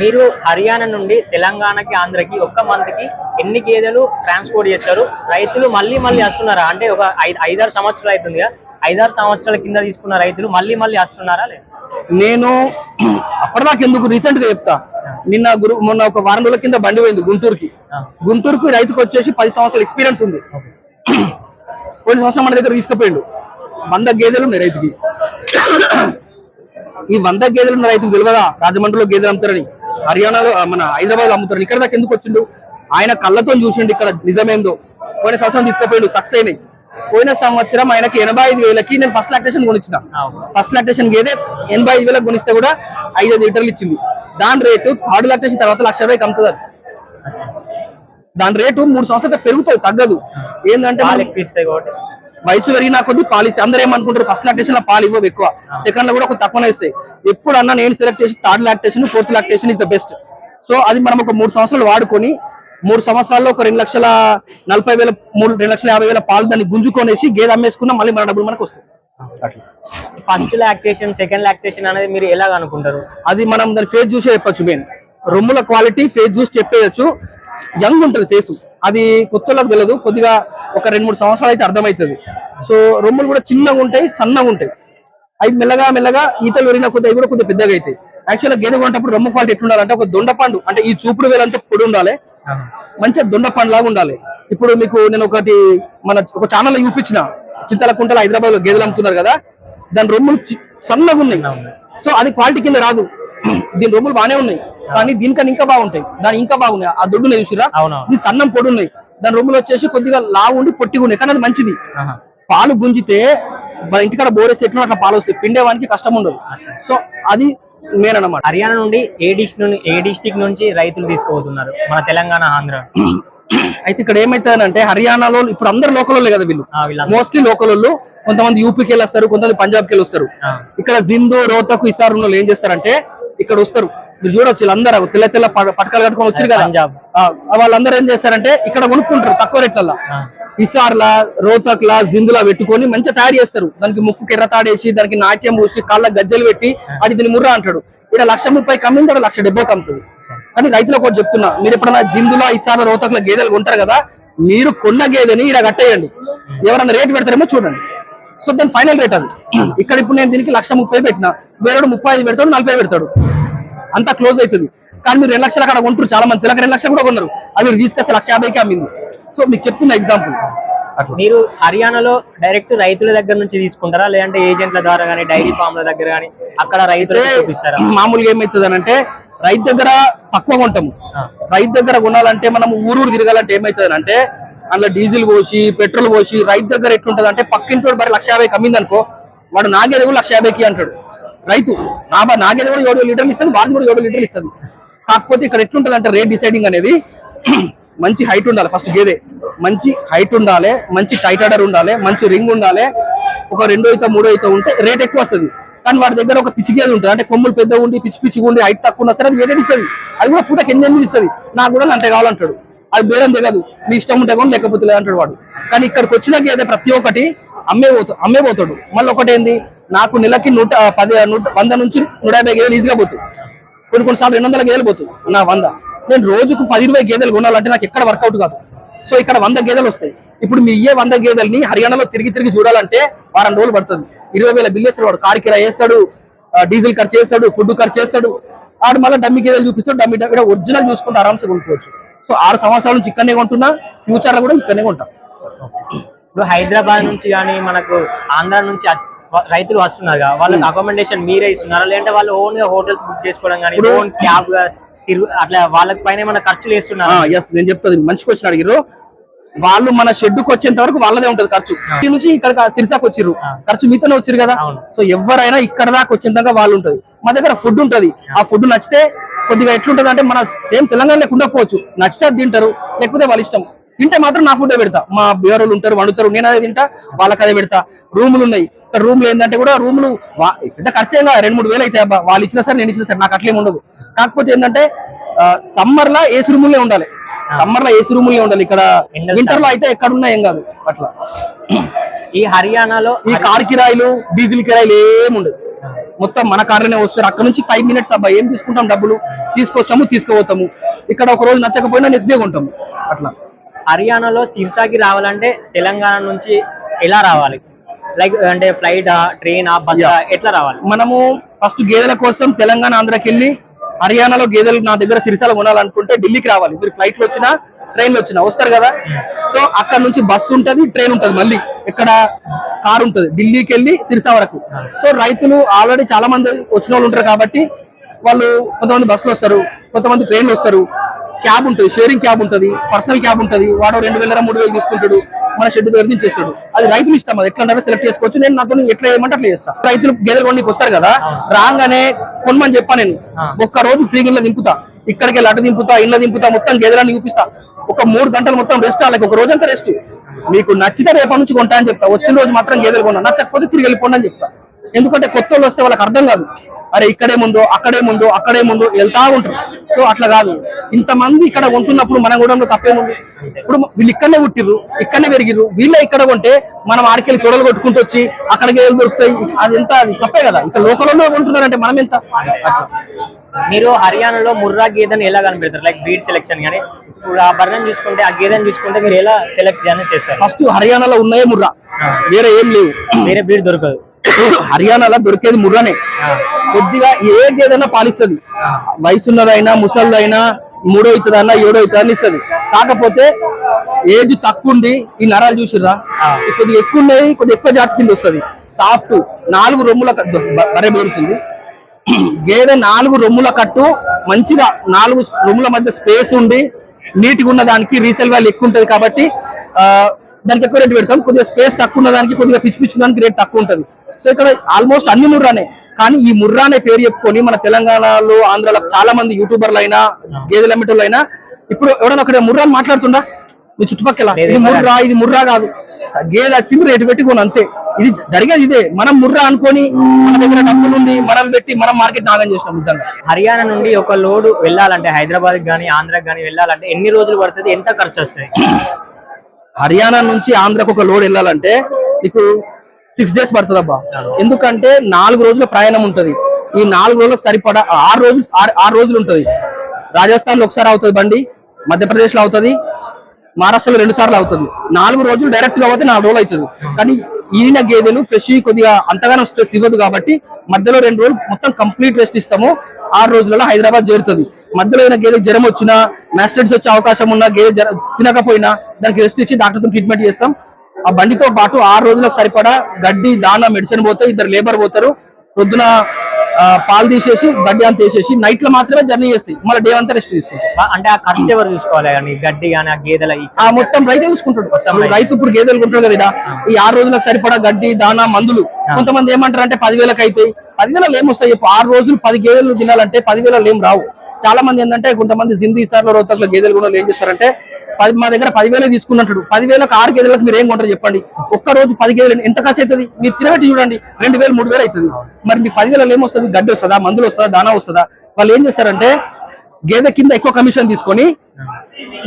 మీరు హర్యానా నుండి తెలంగాణకి ఆంధ్రకి ఒక్క మంత్కి ఎన్ని గేదెలు ట్రాన్స్పోర్ట్ చేస్తారు? రైతులు మళ్ళీ మళ్ళీ వస్తున్నారా? అంటే ఒక ఐదు ఐదారు సంవత్సరాలు అవుతుంది కదా. ఐదారు సంవత్సరాల కింద తీసుకున్న రైతులు మళ్ళీ మళ్ళీ వస్తున్నారా లేదా? నేను అప్పటిదాకా ఎందుకు రీసెంట్గా చెప్తా. నిన్న గురు మొన్న ఒక వారం రోజుల కింద బండి పోయింది గుంటూరుకి. గుంటూరుకి రైతుకు వచ్చేసి పది సంవత్సరాల ఎక్స్పీరియన్స్ ఉంది. కొన్ని సంవత్సరం మన దగ్గర తీసుకుపోయిండు. వంద గేదెలు ఉన్నాయి రైతుకి. ఈ వంద గేదెలు ఉన్న రైతుకు తెలియదా? రాజమండ్రిలో గేదెలు అమ్ముతారని. హర్యానాలో మన హైదరాబాద్ అమ్ముతారని. ఇక్కడ దాకా ఎందుకు వచ్చిండు? ఆయన కళ్ళతో చూసిండు ఇక్కడ నిజమేందో. పోయిన సంవత్సరం తీసుకుపోయిండు సక్సెస్ అయినాయి. పోయిన సంవత్సరం ఆయనకి ఎనభై ఐదు వేలకి నేను ఫస్ట్ లాక్టేషన్ కొనిచ్చిన. ఫస్ట్ లాక్టేషన్ గేదె ఎనభై ఐదు వేలకు కొనిస్తే కూడా ఐదు ఐదు లీటర్లు ఇచ్చింది. దాని రేటు థర్డ్ లాక్టేషన్ తర్వాత లక్ష రూపాయకి అమ్ముతుంది. దాని రేటు మూడు సంవత్సరాలు పెరుగుతుంది తగ్గదు. ఏంటంటే వయసు పెరిగినా కొద్ది పాలు ఇస్తాయి అందరూ ఏమనుకుంటారు? ఫస్ట్ లాక్టేషన్లో పాలు ఇవ్వవు ఎక్కువ. సెకండ్లో కూడా కొంచెం తక్కువనే ఇస్తాయి ఎప్పుడన్నా నేను సెలెక్ట్ చేసి third lactation fourth lactation is the best so అది మనం ఒక మూడు సంవత్సరాలు వాడుకొని మూడు సంవత్సరాల్లో ఒక రెండు లక్షల నలభై వేల మూడు రెండు లక్షల యాభై వేల పాలు దాన్ని గుంజుకొనేసి గేదె అమ్మేసుకున్నా మళ్ళీ మన డబ్బులు మనకు వస్తాయి. అట్లా. ఫస్ట్ లాక్టేషన్ సెకండ్ లాక్టేషన్ అనేది మీరు ఎలాగ అనుకుంటారు? అది మనం దాని ఫేస్ చూసే చెప్పొచ్చు మెయిన్ రొమ్ముల క్వాలిటీ ఫేస్ చూసి చెప్పేయచ్చు. యంగ్ ఉంటుంది ఫేస్ అది కొత్తలకు తెలియదు కొద్దిగా ఒక రెండు మూడు సంవత్సరాలు అయితే అర్థమవుతుంది. సో రొమ్ములు కూడా చిన్నగా ఉంటాయి సన్నగా ఉంటాయి. అవి మెల్లగా మెల్లగా ఈతలు పెరిగిన కొద్ది అవి కూడా కొద్దిగా పెద్దగా అవుతాయి. యాక్చువల్గా గేదె కొనేటప్పుడు రొమ్ము క్వాలిటీ ఎట్లుండాలంటే ఒక దొండపండు అంటే ఈ చూపుడు వేలంతా పొడి ఉండాలి. మంచిగా దొండపండు లాగా ఉండాలి. ఇప్పుడు మీకు నేను ఒకటి మన ఒక ఛానల్ చూపించిన చింతల కుంటల హైదరాబాద్లో గేదెలు అమ్ముతున్నారు కదా దాని రొమ్ములు సన్నగా ఉన్నాయి. సో అది క్వాలిటీ కింద రాదు. దీని రొమ్ములు బాగానే ఉన్నాయి. కానీ దీనికన్నా ఇంకా బాగుంటాయి. దాని ఇంకా బాగున్నాయి. ఆ దొడ్డు చూసిరా సన్నం పొడి ఉన్నాయి దాని రొమ్ములు వచ్చేసి కొద్దిగా లావు ఉండి పొట్టిగా ఉన్నాయి. కానీ అది మంచిది. పాలు గుంజితే మన ఇంటికాడ బోరేసి ఎట్లా అట్లా పాలు వస్తాయి. పిండేవానికి కష్టం ఉండదు. సో అది మెయిన్ అన్నమాట. హర్యానా నుండి ఏ డిస్ట్రిక్ట్ ఏ డిస్ట్రిక్ట్ నుంచి రైతులు తీసుకుపోతున్నారు మన తెలంగాణ ఆంధ్ర. అయితే ఇక్కడ ఏమైతుందంటే హర్యానాలో ఇప్పుడు అందరు లోకల్ కదా వీళ్ళు. మోస్ట్లీ లోకల్ వాళ్ళు. కొంతమంది యూపీకి వెళ్ళి వస్తారు కొంతమంది పంజాబ్కి వస్తారు ఇక్కడ జిందు రోతకు ఇసార్ ఉన్న ఏం చేస్తారంటే ఇక్కడ వస్తారు. మీరు చూడొచ్చు వీళ్ళందరూ. తెల్ల తెల్ల పటకాలు కట్టుకొని వచ్చారు కదా. వాళ్ళందరూ ఏం చేస్తారంటే ఇక్కడ కొనుక్కుంటారు తక్కువ రేట్లలో హిసార్లా రోతక్లా జిందులా పెట్టుకొని మంచిగా తయారు చేస్తారు. దానికి ముక్కు కిర్రతాడేసి దానికి నాట్యం పూసి కాళ్ళ గజ్జలు పెట్టి అది దీన్ని ముర్రా అంటాడు. ఇక్కడ లక్ష ముప్పై కమ్మింది లక్ష డెబ్బై కమ్ముతుంది. కానీ రైతులకు ఒకటి చెప్తున్నా మీరు ఎప్పుడన్నా జిందులా ఇసార్ల రోతకుల గేదెలు కొంటారు కదా మీరు కొన్న గేదెని ఇక్కడ కట్టేయండి. ఎవరైనా రేట్ పెడతారేమో చూడండి. సో దాని ఫైనల్ రేట్ అది. ఇక్కడ ఇప్పుడు నేను దీనికి లక్ష ముప్పై పెట్టిన వేరే ముప్పై ఐదు పెడతాడు నలభై పెడతాడు. అంతా క్లోజ్ అవుతుంది. కానీ మీరు రెండు లక్షలు అక్కడ కొంటారు చాలా మంది తెలంగాణ రెండు లక్షలు కూడా కొన్నారు. అది మీరు తీసుకొస్తే లక్ష యాభైకి అమ్మింది. సో మీకు చెప్తున్న ఎగ్జాంపుల్. మీరు హర్యానాలో డైరెక్ట్ రైతుల దగ్గర నుంచి తీసుకుంటారా? లేదంటే ఏజెంట్ల ద్వారా కానీ డైరీ ఫామ్ల దగ్గర కానీ అక్కడ చూపిస్తారా? మామూలుగా ఏమవుతుంది అంటే రైతు దగ్గర తక్కువ కొంటాము. రైతు దగ్గర కొనాలంటే మనం ఊరూరు తిరగాలంటే ఏమవుతుంది అంటే అందులో డీజిల్ పోసి పెట్రోల్ పోసి రైతు దగ్గర ఎట్లుంటది అంటే పక్కింటి మరి లక్ష యాభైకి అమ్మింది అనుకో వాడు నాగేది కూడా లక్ష యాభైకి అంటాడు. రైతు నా నాగేది కూడా ఏడు లీటర్లు ఇస్తుంది వాడిది కూడా ఏడు లీటర్లు ఇస్తుంది. కాకపోతే ఇక్కడ ఎట్లుంటది అంటే రేట్ డిసైడింగ్ అనేది మంచి హైట్ ఉండాలి. ఫస్ట్ గేదె. మంచి హైట్ ఉండాలి మంచి టైట్ ఆర్డర్ ఉండాలి మంచి రింగ్ ఉండాలి. ఒక రెండో అయితే మూడో అయితే ఉంటే రేట్ ఎక్కువ వస్తుంది. కానీ వాడి దగ్గర ఒక పిచ్చి గేదె ఉంటుంది. అంటే కొమ్ములు పెద్ద ఉండి పిచ్చి పిచ్చిగా ఉండి హైట్ తక్కువ ఉన్నా సరే అది వేరే ఇస్తుంది అది కూడా పూటకి ఎనిమిది ఇస్తుంది. నాకు కూడా అంతే కావాలంటాడు. అది బేరం తెగదు. మీ ఇష్టం ఉంటే కానీ లేకపోతే లేదంటాడు వాడు. కానీ ఇక్కడికి వచ్చిన గేదె ప్రతి ఒక్కటి అమ్మే పోతాడు అమ్మే పోతాడు. మళ్ళీ ఒకటి ఏంది? నాకు నెలకి నూట పది నూట వంద నుంచి నూట యాభై గేదెలు ఈజీగా పోతుంది కొన్ని కొన్నిసార్లు రెండు వందల గేదెలు పోతుంది నా వంద. నేను రోజుకు పది ఇరవై గేదెలు కొనాలంటే నాకు ఎక్కడ వర్కౌట్ కాదు. సో ఇక్కడ వంద గేదెలు వస్తాయి. ఇప్పుడు మీ ఇయ్యే వంద గేదెల్ని హర్యానాలో తిరిగి తిరిగి చూడాలంటే వారం రోజులు పడుతుంది. ఇరవై వేల బిల్ వేస్తాడు వాడు. కారు కిరా వేస్తాడు డీజిల్ ఖర్చు చేస్తాడు ఫుడ్ ఖర్చు చేస్తాడు. ఆడు మళ్ళీ డమ్మి గేదెలు చూపిస్తాడు డమ్మి డమ్మి ఒరిజినల్ చూసుకుంటే ఆరామ్సే కొనుక్కోవచ్చు. సో ఆరు సంవత్సరాల నుంచి ఇక్కడనే కొంటున్నా ఫ్యూచర్లో కూడా ఇక్కడనే కొంటా. ఇప్పుడు హైదరాబాద్ నుంచి కానీ మనకు ఆంధ్ర నుంచి రైతులు వస్తున్నారు కదా వాళ్ళకి అకామిడేషన్ మీరే ఇస్తున్నారా? లేదంటే వాళ్ళు ఓన్గా హోటల్స్ బుక్ చేసుకోవడం కానీ ఓన్ క్యాబ్ తిరుగు అట్లా వాళ్ళకి పైన ఏమైనా ఖర్చులు వేస్తున్నారా? ఎస్ నేను చెప్తాను. మంచి క్వశ్చన్ అడిగిర్రు వాళ్ళు మన షెడ్కి వచ్చేంత వరకు వాళ్ళదే ఉంటది ఖర్చు. ఇక్కడ నుంచి ఇక్కడ సిరిసాకు వచ్చిర్రు. ఖర్చు మీతోనే వచ్చిర్రు కదా. సో ఎవరైనా ఇక్కడ దాకా వచ్చేంత దాకా వాళ్ళు ఉంటది. మా దగ్గర ఫుడ్ ఉంటది. ఆ. ఫుడ్ నచ్చితే కొద్దిగా ఎట్లుంటది అంటే మన సేమ్ తెలంగాణ లేకుండా ఉండకపోవచ్చు. నచ్చితే అది తింటారు. లేకపోతే వాళ్ళ ఇష్టం. తింటే మాత్రం నా ఫుడ్ పెడతా. మా బీఆర్ఓలు ఉంటారు వండుతారు. నేను అదే తింటా వాళ్ళకి అదే పెడతా. రూములు ఉన్నాయి. ఇక్కడ రూమ్లు ఏంటంటే కూడా రూములు పెద్ద ఖర్చు ఏం రెండు మూడు వేలు అయితే అబ్బా. వాళ్ళు ఇచ్చినా సరే నేను ఇచ్చినా సరే. నాకు అట్లేం ఉండదు. కాకపోతే ఏంటంటే సమ్మర్ లా ఏసీ రూములే ఉండాలి. సమ్మర్లో ఏసీ రూములే ఉండాలి. ఇక్కడ వింటర్లో అయితే ఎక్కడున్నా ఏం కాదు అట్లా. ఈ హర్యానాలో ఈ కార్ కిరాయిలు డీజిల్ కిరాయిలు ఏముండదు మొత్తం మన కార్లోనే వస్తారు. అక్కడ నుంచి ఫైవ్ మినిట్స్ అబ్బాయి ఏం తీసుకుంటాం డబ్బులు? తీసుకొస్తాము తీసుకుపోతాము. ఇక్కడ ఒక రోజు నచ్చకపోయినా నెక్స్ట్ డే కొంటాము. అట్లా. హర్యానాలో సిర్సాకి రావాలంటే తెలంగాణ నుంచి ఎలా రావాలి? లైక్ అంటే ఫ్లైట్ ట్రైన్ బస్ ఎట్లా రావాలి? మనము ఫస్ట్ గేదెల కోసం తెలంగాణ ఆంధ్రాకి వెళ్ళి హర్యానాలో గేదెలు నా దగ్గర సిరిసాల కొనాలనుకుంటే ఢిల్లీకి రావాలి. మీరు ఫ్లైట్లో వచ్చినా ట్రైన్లో వచ్చినా వస్తారు కదా. సో అక్కడ నుంచి బస్సు ఉంటది ట్రైన్ ఉంటది మళ్ళీ. ఇక్కడ కారు ఉంటది ఢిల్లీకి వెళ్ళి సిరిసా వరకు. సో రైతులు ఆల్రెడీ చాలా మంది వచ్చిన వాళ్ళు ఉంటారు కాబట్టి వాళ్ళు కొంతమంది బస్సులు వస్తారు కొంతమంది ట్రైన్లు వస్తారు. క్యాబ్ ఉంటుంది షేరింగ్ క్యాబ్ ఉంటుంది పర్సనల్ క్యాబ్ ఉంటుంది. వాడు రెండు వేల మూడు వేలు తీసుకుంటాడు. మన షెడ్ దగ్గర నుంచి చేస్తాడు. అది రైతులు ఇష్టం అది ఎట్లా అంటే సెలెక్ట్ చేసుకోవచ్చు. నేను నాతో ఎట్లా చేయమంటే అట్లా చేస్తా. రైతులు గేదెలు కొనికి వస్తారు కదా రాగానే కొనమని చెప్పా నేను. ఒక్క రోజు ఫ్రీ గిన్నె దింపుతా. ఇక్కడికి అటు దింపుతా ఇళ్ళ దింపుతా మొత్తం గేదెలన్నీ చూపిస్తా. ఒక మూడు గంటలు మొత్తం రెస్ట్ వాళ్ళకి ఒక రోజంతా రెస్ట్ మీకు నచ్చితే రేపటి నుంచి కొంటా అని చెప్తా వచ్చిన రోజు మాత్రం గేదెలు కొన్నా. నచ్చకపోతే తిరిగి వెళ్ళిపోండి అని చెప్తా. ఎందుకంటే కొత్త వాళ్ళు వస్తే వాళ్ళకి అర్థం కాదు. అరే ఇక్కడే ముందు అక్కడే ముందు అక్కడే ముందు వెళ్తా ఉంటారు. సో అట్లా కాదు. ఇంతమంది ఇక్కడ ఉంటున్నప్పుడు మనం కూడా తప్పేముంది? ఇప్పుడు వీళ్ళు ఇక్కడనే పుట్టిర్రు ఇక్కడనే పెరిగిర్రు వీళ్ళే ఇక్కడ కొంటే మనం ఆడికెళ్ళి తొడలు కొట్టుకుంటూ వచ్చి అక్కడ గేదెలు దొరుకుతాయి. అది ఎంత అది తప్పే కదా. ఇక్కడ లోకల్లో ఉంటున్నారంటే మనం ఎంత? మీరు హర్యానాలో ముర్రా గేదెని ఎలా కనిపెడతారు? లైక్ బ్రీడ్ సెలెక్షన్ కానీ ఇప్పుడు ఆ బర్రెని చూసుకుంటే ఆ గేదెని చూసుకుంటే మీరు ఎలా సెలెక్ట్ చేస్తారు? ఫస్ట్ హర్యానాలో ఉన్నాయే ముర్రా. వేరే ఏం లేవు. వేరే బ్రీడ్ దొరకదు. హర్యానాలో దొరికేది ముర్రానే. కొద్దిగా ఏ గేదైనా పాలిస్తుంది వయసున్నదైనా ముసలిదైనా మూడో అవుతుందన్నా ఏడో అవుతుందని ఇస్తుంది. కాకపోతే ఏజ్ తక్కువ ఉంది ఈ నరాలు చూసిర్రా? కొద్దిగా ఎక్కువ ఉన్నాయి కొద్దిగా ఎక్కువ జాతి కింద వస్తుంది. సాఫ్ట్ నాలుగు రొమ్ముల కట్టు బ- బర్రె దొరుకుతుంది. గేదె నాలుగు రొమ్ముల కట్టు మంచిగా నాలుగు రొమ్ముల మధ్య స్పేస్ ఉండి నీట్గా ఉన్న దానికి రీసేల్ వాల్యూ ఎక్కువ ఉంటది కాబట్టి దానికి ఎక్కువ రేట్ పెడతాం. కొద్దిగా స్పేస్ తక్కువ ఉన్న దానికి కొద్దిగా పిచ్చి పిచ్చి దానికి రేట్ తక్కువ ఉంటది సో ఇక్కడ ఆల్మోస్ట్ అన్ని ముర్రానే. కానీ ఈ ముర్రా అనే పేరు చెప్పుకొని మన తెలంగాణలో ఆంధ్రాలో చాలా మంది యూట్యూబర్లు అయినా గేదెల అమ్మేటోళ్ళు అయినా ఇప్పుడు ఎవడన్నా ఒకటి ముర్రా అని మాట్లాడుతుండా? మీ చుట్టుపక్కల. ఇది ముర్రా ఇది ముర్రా కాదు. గేదె వచ్చింది రేటు పెట్టుకోను అంతే. ఇది జరిగేది ఇదే. మనం ముర్రా అనుకొని మన దగ్గర డబ్బులు ఉంది మనం పెట్టి మనం మార్కెట్ నాగం చేసినాం నిజంగా. హర్యానా నుండి ఒక లోడు వెళ్ళాలంటే హైదరాబాద్ కానీ ఆంధ్రాకి కానీ వెళ్ళాలంటే ఎన్ని రోజులు పడుతుంది? ఎంత ఖర్చు వస్తుంది హర్యానా నుంచి ఆంధ్రకు ఒక లోడ్ వెళ్ళాలంటే నీకు సిక్స్ డేస్ పడుతుంది అబ్బా ఎందుకంటే నాలుగు రోజుల ప్రయాణం ఉంటది. ఈ నాలుగు రోజులకు సరిపడా ఆరు రోజులు ఆరు- ఆరు రోజులు ఉంటది. రాజస్థాన్లో ఒకసారి అవుతుంది బండి మధ్యప్రదేశ్లో అవుతుంది మహారాష్ట్రలో రెండు సార్లు అవుతుంది. నాలుగు రోజులు డైరెక్ట్గా పోతే నాలుగు రోజులు అవుతుంది. కానీ ఈయన గేదెలు ఫ్రెష్ కొద్దిగా అంతగానో స్ట్రెస్ ఇవ్వదు కాబట్టి మధ్యలో రెండు రోజులు మొత్తం కంప్లీట్ రెస్ట్ ఇస్తాము. ఆరు రోజులలో హైదరాబాద్ చేరుతుంది. మధ్యలో ఏదైనా గేదె జ్వరం వచ్చినా మ్యాస్టెడ్స్ వచ్చే అవకాశం ఉన్నా గేదె జ్వరం తినకపోయినా దానికి రెస్ట్ ఇచ్చి డాక్టర్తో ట్రీట్మెంట్ చేస్తాం. ఆ బండితో పాటు ఆరు రోజులకు సరిపడా గడ్డి దాన మెడిసిన్ పోతాయి ఇద్దరు లేబర్ పోతారు. పొద్దున పాలు తీసేసి గడ్డి అంతా వేసేసి నైట్లో మాత్రమే జర్నీ చేస్తాయి. మళ్ళీ డే అంతా రెస్ట్ తీసుకుంటాం ఆ, అంటే ఆ ఖర్చు ఎవరు చూసుకోవాలి? గడ్డి కానీ ఆ గేదెల ఆ మొత్తం రైతే చూసుకుంటాడు. రైతు. ఇప్పుడు గేదెలు కొంటాడు కదా. ఈ ఆరు రోజులకు సరిపడా గడ్డి దానా మందులు. కొంతమంది ఏమంటారు అంటే పదివేలకు అవుతాయి పదివేలలో ఏం వస్తాయి చెప్పు? ఆరు రోజులు పది గేదెలు తినాలంటే పదివేలలో ఏం రావు. చాలా మంది ఏంటంటే కొంతమంది జిందీ సార్లు రోతకుల గేదెలు కూడా ఏం చేస్తారంటే పది మా దగ్గర పదివేలే తీసుకున్నట్టు పదివేలకు ఆరు గేదెలకు మీరు ఏం కొంటారు చెప్పండి. ఒక్క రోజు పది గేదెలు ఎంత ఖర్చు అవుతుంది మీరు తిరగటి చూడండి. రెండు వేలు మూడు వేలు అవుతుంది మరి మీకు పదివేలలో ఏమొస్తుంది? గడ్డి వస్తుందా? మందులు వస్తుందా? దానా వస్తుందా? వాళ్ళు ఏం చేస్తారంటే గేదె కింద ఎక్కువ కమిషన్ తీసుకొని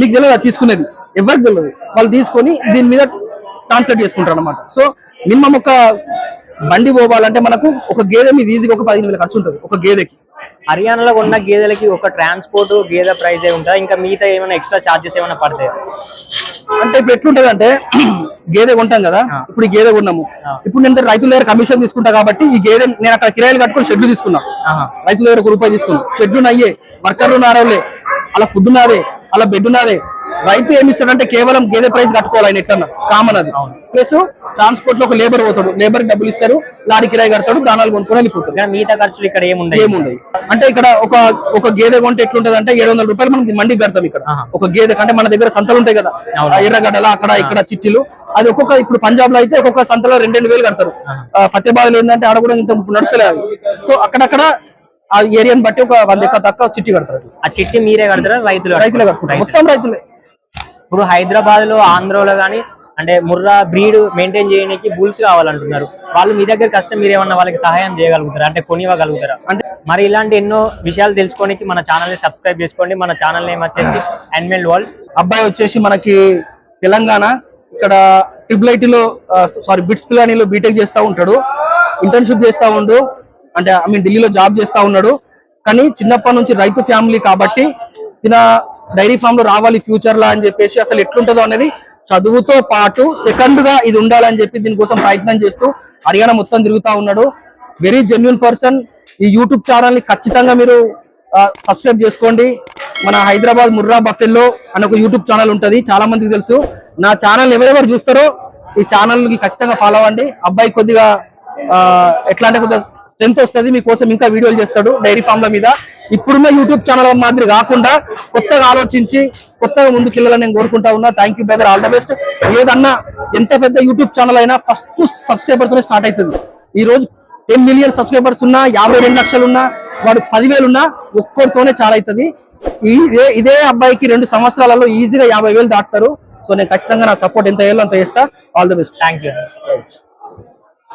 మీకు తెలియదు? అది తీసుకునేది. ఎవరికి తెలియదు. వాళ్ళు తీసుకొని దీని మీద ట్రాన్స్లేట్ చేసుకుంటారు అనమాట సో మినిమం ఒక బండి పోవాలంటే మనకు ఒక గేదె మీద ఈజీగా ఒక పదిహేను వేల ఖర్చు ఉంటుంది. ఒక గేదెకి. హర్యానాలో ఉన్న గేదెలకి ఒక ట్రాన్స్పోర్ట్ గేదె ప్రైస్ ఉంటుందా? ఇంకా మిగతా ఏమైనా ఎక్స్ట్రా చార్జెస్ ఏమైనా పడతాయి? అంటే ఇప్పుడు ఎట్లుంటది అంటే గేదె కొంటాం కదా. ఇప్పుడు ఈ గేదె కొన్నాము. ఇప్పుడు నేను రైతుల దగ్గర కమిషన్ తీసుకుంటా కాబట్టి ఈ గేదె నేను అక్కడ కిరాయిలు కట్టుకొని షెడ్లు తీసుకున్నా. రైతుల దగ్గర ఒక రూపాయి తీసుకున్నా. షెడ్లు నయ్యే వర్కర్లు నారవులే అలా ఫుడ్ నాదే అలా బెడ్ నాదే రైతు ఏమి ఇస్తాడంటే కేవలం గేదె ప్రైస్ కట్టుకోవాలి ఆయన ఎట్లన్నా కామన్ అది. ప్లస్ ట్రాన్స్పోర్ట్లో ఒక లేబర్ పోతాడు లేబర్ డబ్బులు ఇస్తారు లారీ కిరాయి కడతాడు దానాలు కొనుక్కొని వెళ్ళిపోతాడు. మిగతా ఖర్చులు ఇక్కడ ఏముండవు ఏముండదు అంటే ఇక్కడ ఒక ఒక గేదె కొంటే ఎట్లుంటది అంటే ఏడు వందల రూపాయలు మనం మండికి కడతాం ఇక్కడ. ఒక గేదె కంటే మన దగ్గర సంతలు ఉంటాయి కదా. ఎర్రగడ్డల అక్కడ ఇక్కడ చిట్టీలు. అది ఒక్కొక్క ఇప్పుడు పంజాబ్లో అయితే ఒక్కొక్క సంతలో రెండు రెండు వేలు కడతారు. ఫతేబాద్లో ఏంటంటే ఆడ కూడా ఇంత నడుస్తలేదు. సో అక్కడక్కడ ఆ ఏరియాని బట్టి ఒక వంద ఎక్క తక్కువ చిట్టి కడతారు. ఆ చిట్టి మీరే కడతారా? రైతులు రైతులే? కట్టుకుంటారు. మొత్తం రైతులే. ఇప్పుడు హైదరాబాద్లో ఆంధ్రలో కానీ అంటే ముర్రా బ్రీడ్ మెయింటైన్ చేయడానికి బుల్స్ కావాలంటున్నారు. వాళ్ళు మీ దగ్గర కష్టం మీరు ఏమన్నా వాళ్ళకి సహాయం చేయగలుగుతారా? అంటే కొనివ్వగలుగుతారా? అంటే మరి ఇలాంటి ఎన్నో విషయాలు తెలుసుకోనికి మన ఛానల్ని సబ్స్క్రైబ్ చేసుకోండి. మన ఛానల్ నేమ్ వచ్చేసి అనిమల్ వరల్డ్ అబ్బాయి వచ్చేసి మనకి తెలంగాణ. ఇక్కడ ట్రిపుల్లో సారీ బిట్స్ పిలానీలో బీటెక్ చేస్తూ ఉంటాడు. ఇంటర్న్షిప్ చేస్తా ఉండు. అంటే ఐ మీన్ ఢిల్లీలో జాబ్ చేస్తా ఉన్నాడు. కానీ చిన్నప్పటి నుంచి రైతు ఫ్యామిలీ కాబట్టి తిన డైరీ ఫామ్లో రావాలి ఫ్యూచర్లో అని చెప్పేసి అసలు ఎట్లుంటుందో అనేది చదువుతో పాటు సెకండ్గా ఇది ఉండాలని చెప్పి దీనికోసం ప్రయత్నం చేస్తూ హర్యానా మొత్తం తిరుగుతా ఉన్నాడు. వెరీ జెన్యున్ పర్సన్ ఈ యూట్యూబ్ ఛానల్ని ఖచ్చితంగా మీరు సబ్స్క్రైబ్ చేసుకోండి. మన హైదరాబాద్ ముర్రా బఫెల్లో అని ఒక యూట్యూబ్ ఛానల్ ఉంటుంది. చాలా మందికి తెలుసు. నా ఛానల్ ఎవరెవరు చూస్తారో ఈ ఛానల్కి ఖచ్చితంగా ఫాలో అవ్వండి. అబ్బాయి కొద్దిగా ఎట్లా అంటే కొద్దిగా స్ట్రెంత్ వస్తుంది మీకోసం ఇంకా వీడియోలు చేస్తాడు డైరీ ఫామ్ల మీద. ఇప్పుడున్న యూట్యూబ్ ఛానల్ మాదిరి కాకుండా కొత్తగా ఆలోచించి కొత్తగా ముందుకు వెళ్ళాలని నేను కోరుకుంటా ఉన్నా. Thank you brother all the best ఏదన్నా ఎంత పెద్ద యూట్యూబ్ ఛానల్ అయినా ఫస్ట్ సబ్స్క్రైబర్ తోనే స్టార్ట్ అవుతుంది. ఈ రోజు టెన్ మిలియన్ సబ్స్క్రైబర్స్ ఉన్నా యాభై రెండు లక్షలు ఉన్నా వాడు పదివేలు ఉన్నా ఒక్కరితోనే చాలా అవుతుంది. ఇదే ఇదే అబ్బాయికి రెండు సంవత్సరాలలో ఈజీగా యాభై వేలు దాటుతారు. సో నేను ఖచ్చితంగా నా సపోర్ట్ ఎంత వేయాలో అంత చేస్తా. All the best thank you